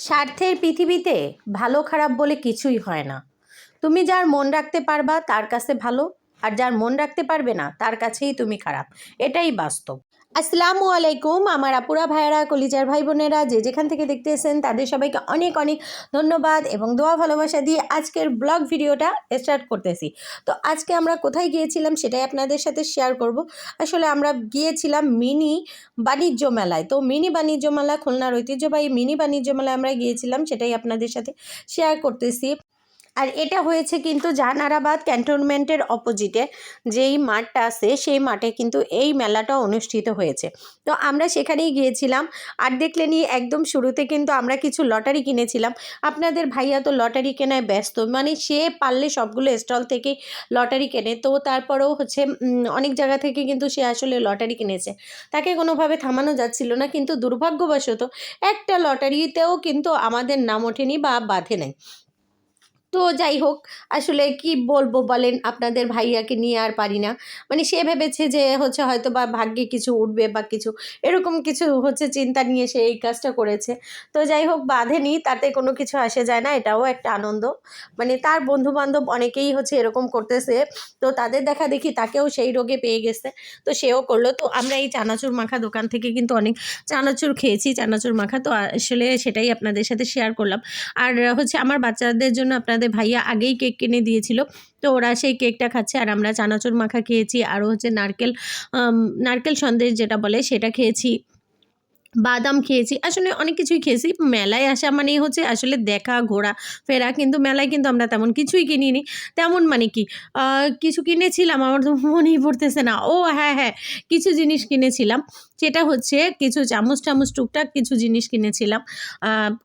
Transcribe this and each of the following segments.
স্বার্থের পৃথিবীতে ভালো খারাপ বলে কিছুই হয় না। তুমি যার মন রাখতে পারবা তার কাছে ভালো, আর যার মন রাখতে পারবে না তার কাছেই তুমি খারাপ। এটাই বাস্তব। আসসালামু আলাইকুম। আমার আপুরা, ভাইয়েরা, কলিজার ভাই বোনেরা যে যেখান থেকে দেখতে এসেছেন, তাদের সবাইকে অনেক অনেক ধন্যবাদ এবং দোয়া ভালোবাসা দিয়ে আজকের ব্লগ ভিডিওটা স্টার্ট করতেছি। তো আজকে আমরা কোথায় গিয়েছিলাম সেটাই আপনাদের সাথে শেয়ার করব। আসলে আমরা গিয়েছিলাম মিনি বাণিজ্য মেলায়। তো মিনি বাণিজ্য মেলা, খুলনার ঐতিহ্যবাহী মিনি বাণিজ্য মেলায় আমরা গিয়েছিলাম, সেটাই আপনাদের সাথে শেয়ার করতেছি। আর এটা হয়েছে কিন্তু জাহানারাবাদ ক্যান্টনমেন্টের অপোজিটে, যেই মাঠটা আছে, সেই মাঠে কিন্তু এই মেলাটা অনুষ্ঠিত হয়েছে। তো আমরা সেখানেই গিয়েছিলাম। আর দেখলেনি একদম শুরুতে কিন্তু আমরা কিছু লটারি কিনেছিলাম। আপনাদের ভাইয়া তো লটারি কেনায় ব্যস্ত মানে সে পারলে সবগুলো স্টল থেকে লটারি কেনে। তো তারপরেও হচ্ছে অনেক জায়গা থেকে কিন্তু সে আসলে লটারি কিনেছে। তাকে কোনোভাবে থামানো যাচ্ছিল না, কিন্তু দুর্ভাগ্যবশত একটা লটারিতেও কিন্তু আমাদের নাম ওঠেনি বা বাধে নাই। তো যাই হোক, আসলে কি বলব বলেন, আপনাদের ভাইয়াকে নিয়ে আর পারি না। মানে সে ভেবেছে যে হচ্ছে হয়তো বা ভাগ্যে কিছু উঠবে বা কিছু, এরকম কিছু হচ্ছে চিন্তা নিয়ে সে এই কাজটা করেছে। তো যাই হোক, বাঁধেনি, তাতে কোনো কিছু আসে যায় না, এটাও একটা আনন্দ। মানে তার বন্ধু বান্ধব অনেকেই হচ্ছে এরকম করতেছে, তো তাদের দেখা দেখি তাকেও সেই রোগে পেয়ে গেছে, তো সেও করল। তো আমরা এই চানাচুর মাখা দোকান থেকে কিন্তু অনেক চানাচুর খেয়েছি, চানাচুর মাখা। তো আসলে সেটাই আপনাদের সাথে শেয়ার করলাম। আর হচ্ছে আমার বাচ্চাদের জন্য আপনাদের ভাইয়া আগেই কেক কিনে দিয়েছিল। তো ওরা সেই কেকটা খাচ্ছে আর আমরা চানাচুর মাখা খেয়েছি আরও হচ্ছে নারকেল নারকেল সন্দেশ যেটা বলে সেটা খেয়েছি। বাদাম খেয়েছি, আসলে অনেক কিছুই খেয়েছি। মেলায় আসা মানেই হচ্ছে আসলে দেখা, ঘোরা, ফেরা। কিন্তু মেলায় কিন্তু আমরা তেমন কিছুই কিনিনি। তেমন মানে কি? কিছু কিনেছিলাম, আমার তো মনেই পড়তেছে না। ও হ্যাঁ হ্যাঁ কিছু জিনিস কিনেছিলাম। সেটা হচ্ছে কিছু চামচ টামচ টুকটাক কিছু জিনিস কিনেছিলাম।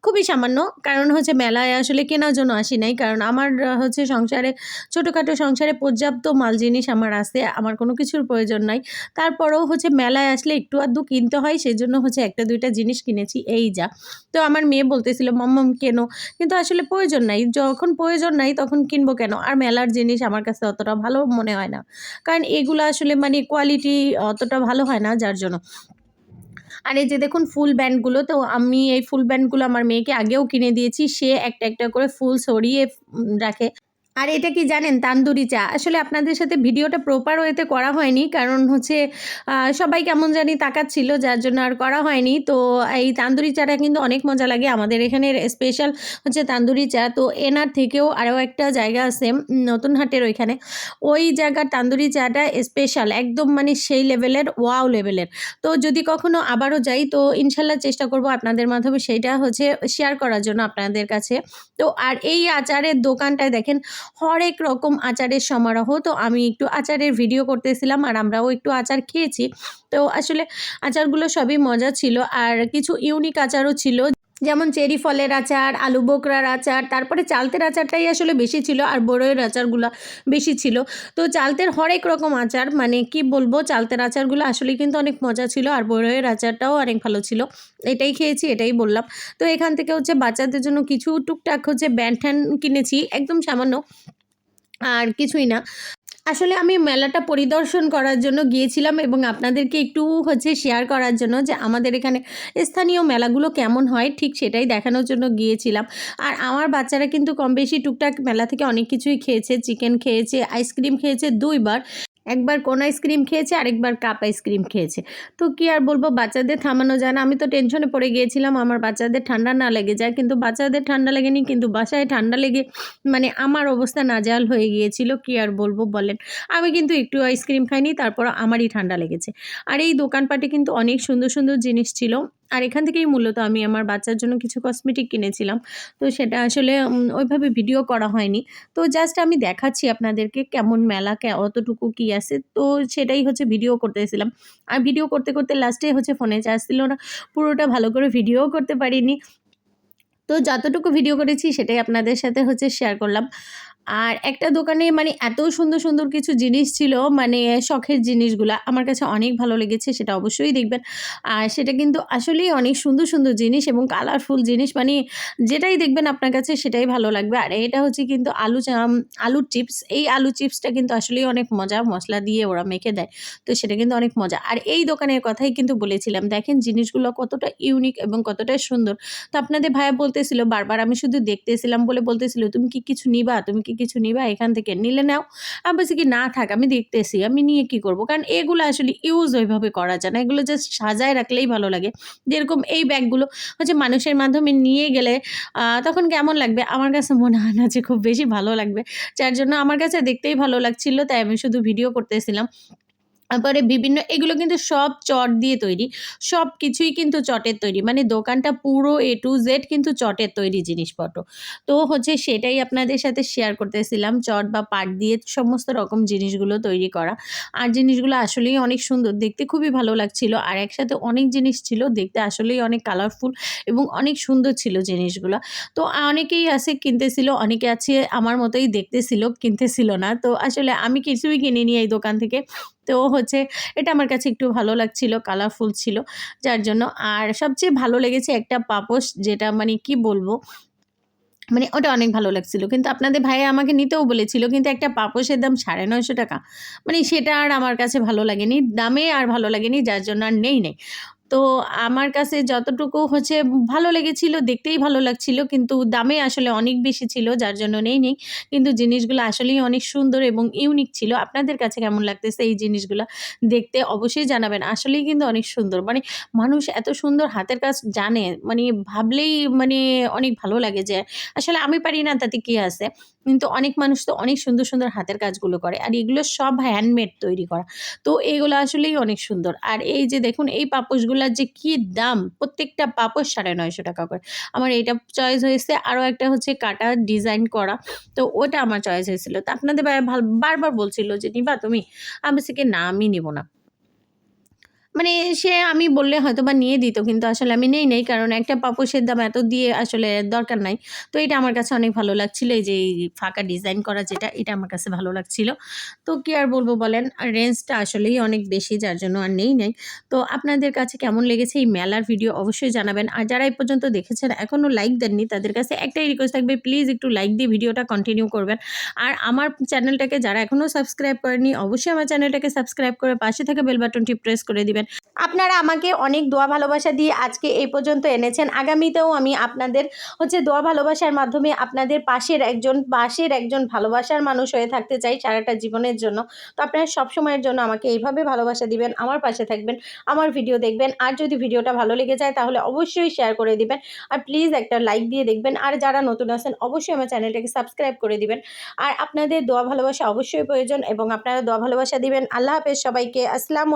খুবই সামান্য, কারণ হচ্ছে মেলায় আসলে কেনার জন্য আসি নাই, কারণ আমার হচ্ছে সংসারে, ছোটোখাটো সংসারে পর্যাপ্ত মাল জিনিস আমার আছে, আমার কোনো কিছুর প্রয়োজন নাই। তারপরেও হচ্ছে মেলায় আসলে একটু আধটু কিনতে হয় সেই জন্য হচ্ছে একটা দুইটা জিনিস কিনেছি, এই যা। তো আমার মেয়ে বলতেছিল মম্মম কেন। কিন্তু আসলে প্রয়োজন নাই, যখন প্রয়োজন নাই তখন কিনবো কেন? আর মেলার জিনিস আমার কাছে অতটা ভালো মনে হয় না। কারণ এগুলো আসলে মানে কোয়ালিটি অতটা ভালো হয় না, যার জন্য। আর এই যে দেখুন ফুল ব্যান্ডগুলো, তো আমি এই ফুল ব্যান্ডগুলো আমার মেয়েকে আগেও কিনে দিয়েছি। সে একটা একটা করে ফুল সরিয়ে রাখে। আর এটা কি জানেন, তান্দুরি চা। আসলে আপনাদের সাথে ভিডিওটা প্রপার ওয়েতে করা হয়নি, কারণ হচ্ছে সবাই কেমন জানি তাকাচ্ছিল, যার জন্য আর করা হয়নি। তো এই তান্দুরি চাটা কিন্তু অনেক মজা লাগে। আমাদের এখানের স্পেশাল হচ্ছে তান্দুরি চা। তো এনার থেকেও আরও একটা জায়গা আছে নতুন হাটের ওইখানে। ওই জায়গার তান্দুরি চাটা স্পেশাল একদম মানে সেই লেভেলের ওয়াও লেভেলের তো যদি কখনো আবারও যাই, তো ইনশাল্লাহ চেষ্টা করব আপনাদের মাধ্যমে সেইটা হচ্ছে শেয়ার করার জন্য আপনাদের কাছে। তো আর এই আচারের দোকানটায় দেখেন হরেক রকম আচারের সমারোহ। তো আমি একটু আচারের ভিডিও করতেছিলাম আর আমরাও একটু আচার খেয়েছি। তো আসলে আচারগুলো সবই মজা ছিল আর কিছু ইউনিক আচারও ছিল যেমন চেরি ফলের আচার, আলু বোকরার আচার, তারপরে চালতের আচারটাই আসলে বেশি ছিল আর বড়ইয়ের আচারগুলো বেশি ছিল। তো চালতের হরেক রকম আচার মানে কি বলব, চালতের আচারগুলো আসলে কিন্তু অনেক মজা ছিল আর বড়ইয়ের আচারটাও অনেক ভালো ছিল। এটাই খেয়েছি, এটাই বললাম। তো এখান থেকে হচ্ছে বাচ্চাদের জন্য কিছু টুকটাক হচ্ছে ব্যান্ড কিনেছি, একদম সামান্য, আর কিছুই না। আসলে আমি মেলাটা পরিদর্শন করার জন্য গিয়েছিলাম এবং আপনাদেরকে একটু হচ্ছে শেয়ার করার জন্য যে আমাদের এখানে স্থানীয় মেলাগুলো কেমন হয়, ঠিক সেটাই দেখানোর জন্য গিয়েছিলাম। আর আমার বাচ্চারা কিন্তু কম বেশি টুকটাক মেলা থেকে অনেক কিছুই খেয়েছে চিকেন খেয়েছে আইসক্রিম খেয়েছে দুইবার। একবার কোন আইসক্রিম খেয়েছে, আরেকবার কাপ আইসক্রিম খেয়েছে। তো কি আর বলব, বাচ্চাদের থামানো যায় না। আমি তো টেনশনে পড়ে গিয়েছিলাম, আমার বাচ্চাদের ঠান্ডা না লেগে যায়। কিন্তু বাচ্চাদের ঠান্ডা লেগেনি, কিন্তু বাসায় ঠান্ডা লেগে মানে আমার অবস্থা নাজাল হয়ে গিয়েছিল। কি আর বলব বলেন। আমি কিন্তু একটু আইসক্রিম খাইনি তারপর আমারই ঠান্ডা লেগেছে। আর এই দোকানপাটে কিন্তু অনেক সুন্দর সুন্দর জিনিস ছিল। আর এখান থেকেই মূলত আমি আমার বাচ্চার জন্য কিছু কসমেটিক কিনেছিলাম। তো সেটা আসলে ওইভাবে ভিডিও করা হয়নি। তো জাস্ট আমি দেখাচ্ছি আপনাদেরকে কেমন মেলা অতটুকু কি আছে। তো সেটাই হচ্ছে ভিডিও করতেছিলাম আর ভিডিও করতে করতে লাস্টে হচ্ছে ফোনে চার্জ ছিল না। পুরোটা ভালো করে ভিডিও করতে পারিনি। তো যতটুকু ভিডিও করেছি সেটাই আপনাদের সাথে হচ্ছে শেয়ার করলাম। আর একটা দোকানে মানে এত সুন্দর সুন্দর কিছু জিনিস ছিল মানে শখের জিনিসগুলা আমার কাছে অনেক ভালো লেগেছে, সেটা অবশ্যই দেখবেন। আর সেটা কিন্তু আসলেই অনেক সুন্দর সুন্দর জিনিস এবং কালারফুল জিনিস মানে যেটাই দেখবেন আপনার কাছে সেটাই ভালো লাগবে। আর এটা হচ্ছে কিন্তু আলু আলুর চিপস, এই আলু চিপসটা কিন্তু আসলেই অনেক মজা, মশলা দিয়ে ওরা মেখে দেয়, তো সেটা কিন্তু অনেক মজা। আর এই দোকানের কথাই কিন্তু বলেছিলাম, দেখেন জিনিসগুলো কতটা ইউনিক এবং কতটা সুন্দর। তো আপনাদের ভাইয়া বলতেছিল, বারবার আমি শুধু দেখতেছিলাম বলে বলতেছিল, তুমি কি কিছু নিবা? তুমি কি কিছু নিবা, এখান থেকে নিলে নাও। আমি বলছি কি, না থাক, আমি দেখতেছি, আমি নিয়ে কি করব? কারণ এগুলো আসলে ইউজ ওইভাবে করা যায় না। এগুলো জাস্ট সাজায় রাখলেই ভালো লাগে। যেরকম এই ব্যাগগুলো হচ্ছে মানুষের মাধ্যমে নিয়ে গেলে তখন কেমন লাগবে? আমার কাছে মনে হয় না যে খুব বেশি ভালো লাগবে। যার জন্য আমার কাছে দেখতেই ভালো লাগছিল, তাই আমি শুধু ভিডিও করতেছিলাম। তারপরে বিভিন্ন, এগুলো কিন্তু সব চট দিয়ে তৈরি। সব কিছুই কিন্তু চটের তৈরি। মানে দোকানটা পুরো এ টু জেড কিন্তু চটের তৈরি জিনিসপত্র। তো হচ্ছে সেটাই আপনাদের সাথে শেয়ার করতেছিলাম। চট বা পাট দিয়ে সমস্ত রকম জিনিসগুলো তৈরি করা। আর জিনিসগুলো আসলেই অনেক সুন্দর। দেখতে খুবই ভালো লাগছিল। আর একসাথে অনেক জিনিস ছিল। দেখতে আসলেই অনেক কালারফুল এবং অনেক সুন্দর ছিল জিনিসগুলো। তো অনেকেই আছে কিনতেছিল, অনেকে আছে আমার মতোই দেখতেছিল, কিনতেছিল না। তো আসলে আমি কিছুই কিনিনি এই দোকান থেকে। তো হচ্ছে এটা আমার কাছে একটু ভালো লাগছিল কালারফুল ছিল। যার জন্য আর সবচেয়ে ভালো লেগেছে একটা পাপোশ যেটা মানে কি বলব? মানে ওটা অনেক ভালো লাগছিল। কিন্তু আপনাদের ভাই আমাকে নিতেও বলেছিল, কিন্তু একটা পাপোশের দাম সাড়ে নয়শো টাকা। মানে সেটা আর আমার কাছে ভালো লাগেনি, দামে আর ভালো লাগেনি, যার জন্য আর নেই নেই। তো আমার কাছে যতটুকু হচ্ছে ভালো লেগেছিল, দেখতেই ভালো লাগছিল। কিন্তু দামে আসলে অনেক বেশি ছিল, যার জন্য নেই নেই। কিন্তু জিনিসগুলো আসলেই অনেক সুন্দর এবং ইউনিক ছিল। আপনাদের কাছে কেমন লাগতেছে এই জিনিসগুলো দেখতে অবশ্যই জানাবেন। আসলেই কিন্তু অনেক সুন্দর। মানে মানুষ এত সুন্দর হাতের কাজ জানে। মানে ভাবলেই মানে অনেক ভালো লাগে যে, আসলে আমি পারি না, তাতে কী আছে? কিন্তু অনেক মানুষ তো অনেক সুন্দর সুন্দর হাতের কাজগুলো করে। আর এগুলো সব হ্যান্ডমেড তৈরি করা। তো এগুলো আসলেই অনেক সুন্দর। আর এই যে দেখুন, এই পাপোশগুলোর যে কি দাম, প্রত্যেকটা পাপোশ সাড়ে নয়শো টাকা করে। আমার এটা চয়েস হয়েছে। আরও একটা হচ্ছে কাটা ডিজাইন করা। তো ওটা আমার চয়েস হয়েছিল। তো আপনাদের বারবার বলছিল যে, নিবা তুমি, আমি সেকে না, আমি নিব না। মানে সে আমি বললে হয়তো বা নিয়ে দিত, কিন্তু আসলে আমি নেই নেই, কারণ একটা পাপোশের দাম এত দিয়ে আসলে দরকার নাই। তো এটা আমার কাছে অনেক ভালো লাগছিল, এই যে এই ফাঁকা ডিজাইন করা যেটা, এটা আমার কাছে ভালো লাগছিল। তো কি আর বলব বলেন, রেঞ্জটা আসলেই অনেক বেশি, যার জন্য আর নেই নেই। তো আপনাদের কাছে কেমন লেগেছে এই মেলার ভিডিও অবশ্যই জানাবেন। আর যারা এই পর্যন্ত দেখেছেন এখনও লাইক দেননি, তাদের কাছে একটাই রিকোয়েস্ট থাকবে প্লিজ একটু লাইক দিয়ে ভিডিওটা কন্টিনিউ করবেন। আর আমার চ্যানেলটাকে যারা এখনও সাবস্ক্রাইব করেনি অবশ্যই আমার চ্যানেলটাকে সাবস্ক্রাইব করে পাশে থাকা বেল বাটনটি প্রেস করে দিবেন। আপনারা আমাকে অনেক দোয়া ভালোবাসা দিয়ে আজকে এই পর্যন্ত এনেছেন। আগামীতেও আমি আপনাদের হচ্ছে দোয়া ভালোবাসার মাধ্যমে আপনাদের পাশের একজন পাশের একজন ভালোবাসার মানুষ হয়ে থাকতে চাই সারাটা জীবনের জন্য। তো আপনারা সব সময়ের জন্য আমাকে এইভাবে ভালোবাসা দিবেন, আমার পাশে থাকবেন, আমার ভিডিও দেখবেন। আর যদি ভিডিওটা ভালো লেগে যায় তাহলে অবশ্যই শেয়ার করে দিবেন। আর প্লিজ একটা লাইক দিয়ে দেখবেন। আর যারা নতুন আছেন অবশ্যই আমার চ্যানেলটাকে সাবস্ক্রাইব করে দিবেন। আর আপনাদের দোয়া ভালোবাসা অবশ্যই প্রয়োজন এবং আপনারা দোয়া ভালোবাসা দিবেন। আল্লাহ হাফেজ সবাইকে। আসসালামু